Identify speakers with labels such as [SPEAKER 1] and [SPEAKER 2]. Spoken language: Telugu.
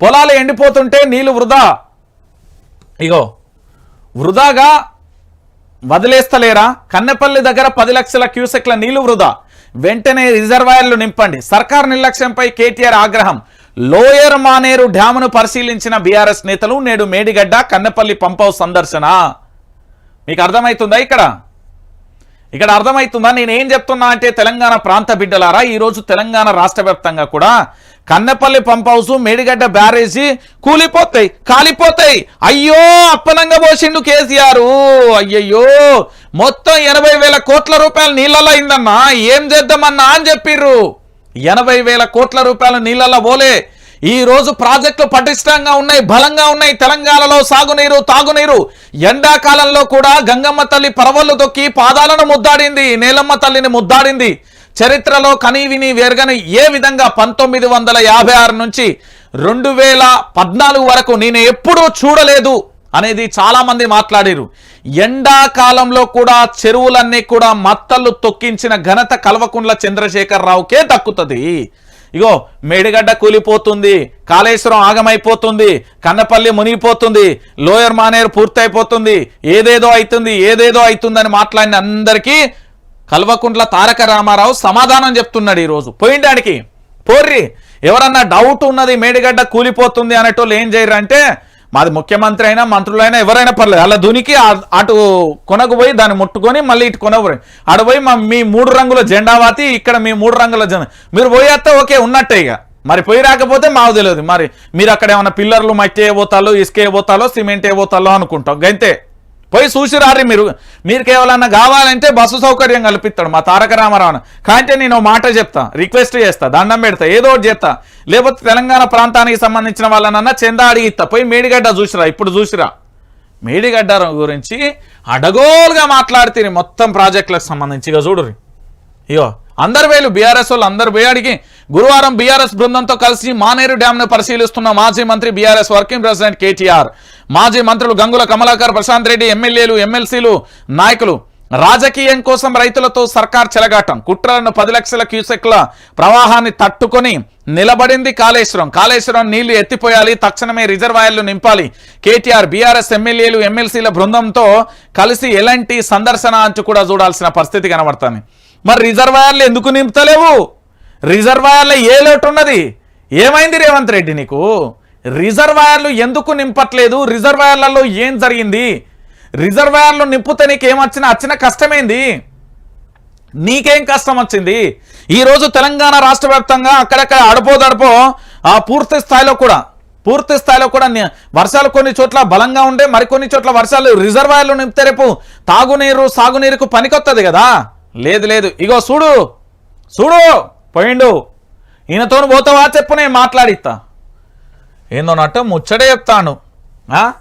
[SPEAKER 1] పొలాలు ఎండిపోతుంటే నీళ్ళు వృధా. ఇగో వృధాగా వదిలేస్తలేరా? కన్నెపల్లి దగ్గర పది లక్షల క్యూసెక్ల నీళ్ళు వృధా. వెంటనే రిజర్వాయర్లు నింపండి. సర్కార్ నిర్లక్ష్యంపై కేటీఆర్ ఆగ్రహం. లోయర్ మానేరు డ్యామును పరిశీలించిన బీఆర్ఎస్ నేతలు నేడు మేడిగడ్డ కన్నెపల్లి పంపౌస్ సందర్శన. మీకు అర్థమవుతుందా ఇక్కడ? ఇక్కడ అర్థమవుతుందా నేను ఏం చెప్తున్నా అంటే తెలంగాణ ప్రాంత బిడ్డలారా ఈరోజు తెలంగాణ రాష్ట్ర వ్యాప్తంగా కూడా Kannepalli pump house Medigadda barrage కూలిపోతాయి కాలిపోతాయి. అయ్యో అప్పనంగా పోసిండు కేసీఆర్. అయ్యయ్యో మొత్తం ఎనభై వేల కోట్ల రూపాయలు నీళ్ళలో అయిందన్నా. ఏం చేద్దామన్నా అని చెప్పిర్రు. ఎనభై వేల కోట్ల రూపాయలు నీళ్ళలో పోలే. ఈ రోజు ప్రాజెక్టులు పటిష్టంగా ఉన్నాయి బలంగా ఉన్నాయి. తెలంగాణలో సాగునీరు తాగునీరు. ఎండాకాలంలో కూడా గంగమ్మ తల్లి పరవళ్ళు తొక్కి పాదాలను ముద్దాడింది నేలమ్మ తల్లిని ముద్దాడింది. చరిత్రలో కనీవిని వేరుగని ఏ విధంగా పంతొమ్మిది వందల యాభై ఆరు నుంచి రెండు వేల పద్నాలుగు వరకు నేను ఎప్పుడూ చూడలేదు అనేది చాలామంది మాట్లాడారు. ఎండాకాలంలో కూడా చెరువులన్నీ కూడా మత్తలు తొక్కించిన ఘనత కల్వకుండ్ల చంద్రశేఖర్ రావుకే దక్కుతుంది. ఇగో మేడిగడ్డ కూలిపోతుంది కాళేశ్వరం ఆగమైపోతుంది కన్నపల్లి మునిగిపోతుంది లోయర్ మానేరు పూర్తయిపోతుంది ఏదేదో అవుతుంది ఏదేదో అవుతుందని మాట్లాడిన అందరికీ కల్వకుంట్ల తారక రామారావు సమాధానం చెప్తున్నాడు ఈరోజు. పోయిండానికి పోర్రి ఎవరన్నా డౌట్ ఉన్నది మేడిగడ్డ కూలిపోతుంది అనేటోళ్ళు ఏం చేయరు అంటే మాది ముఖ్యమంత్రి అయినా మంత్రులైనా ఎవరైనా పర్లేదు. అలా దునికి అటు కొనకు పోయి దాన్ని ముట్టుకొని మళ్ళీ ఇటు కొనకు అటు పోయి మీ మూడు రంగుల జెండా వాతి ఇక్కడ మీ మూడు రంగుల జెండా. మీరు పోయేస్తే ఓకే ఉన్నట్టే ఇక. మరి పోయి రాకపోతే మాకు తెలియదు. మరి మీరు అక్కడ ఏమైనా పిల్లర్లు మట్టి పోతాలో ఇసుక పోతాలో సిమెంట్ ఏ పోతాలో అనుకుంటాం. గంతే. పోయి చూసిరారి మీరు. మీరు కేవలన్నా కావాలంటే బస్సు సౌకర్యం కల్పిస్తాడు మా తారక రామారావు కాంటే నేను మాట చెప్తా రిక్వెస్ట్ చేస్తా దండం పెడతా ఏదో ఒకటి చేస్తా. లేకపోతే తెలంగాణ ప్రాంతానికి సంబంధించిన వాళ్ళనన్నా చందా అడిగిస్తా పోయి మేడిగడ్డ చూసిరా ఇప్పుడు చూసిరా. మేడిగడ్డ గురించి అడగోలుగా మాట్లాడితే మొత్తం ప్రాజెక్టులకు సంబంధించి. ఇక చూడురి ఇగో అందరు వేలు బీఆర్ఎస్ వాళ్ళు అందరు వేయాడికి గురువారం బీఆర్ఎస్ బృందంతో కలిసి మానేరు డ్యామ్ను పరిశీలిస్తున్న మాజీ మంత్రి బీఆర్ఎస్ వర్కింగ్ ప్రెసిడెంట్ కేటీఆర్. మాజీ మంత్రులు గంగుల కమలాకర్ ప్రశాంత్ రెడ్డి ఎమ్మెల్యేలు ఎమ్మెల్సీలు నాయకులు. రాజకీయం కోసం రైతులతో సర్కార్ చెలగాటం. కుట్రలను పది లక్షల క్యూసెక్ల ప్రవాహాన్ని తట్టుకొని నిలబడింది కాళేశ్వరం. కాళేశ్వరం నీళ్ళు ఎత్తిపోయాలి తక్షణమే రిజర్వాయర్లు నింపాలి. కేటీఆర్ బీఆర్ఎస్ ఎమ్మెల్యేలు ఎమ్మెల్సీల బృందంతో కలిసి ఎలాంటి సందర్శన అంచు కూడా చూడాల్సిన పరిస్థితి కనబడుతుంది. మరి రిజర్వాయర్లు ఎందుకు నింపుతలేవు? రిజర్వాయర్లో ఏ లోటు ఉన్నది? ఏమైంది రేవంత్ రెడ్డి నీకు? రిజర్వాయర్లు ఎందుకు నింపట్లేదు? రిజర్వాయర్లలో ఏం జరిగింది? రిజర్వాయర్లు నింపుతే నీకు ఏమొచ్చినా వచ్చిన కష్టమైంది? నీకేం కష్టం వచ్చింది ఈరోజు తెలంగాణ రాష్ట్ర వ్యాప్తంగా అక్కడక్కడ అడపో దడపో ఆ పూర్తి స్థాయిలో కూడా పూర్తి స్థాయిలో కూడా వర్షాలు కొన్ని చోట్ల బలంగా ఉండే మరికొన్ని చోట్ల వర్షాలు రిజర్వాయర్లు నింపితే రేపు తాగునీరు సాగునీరుకు పనికొత్తది కదా? లేదు లేదు. ఇగో చూడు. చూడు. పోయిండు. ఈయనతో పోతావా చెప్పు నేను మాట్లాడిస్తా. ఏందోనట్టు ముచ్చటే చెప్తాను ఆ?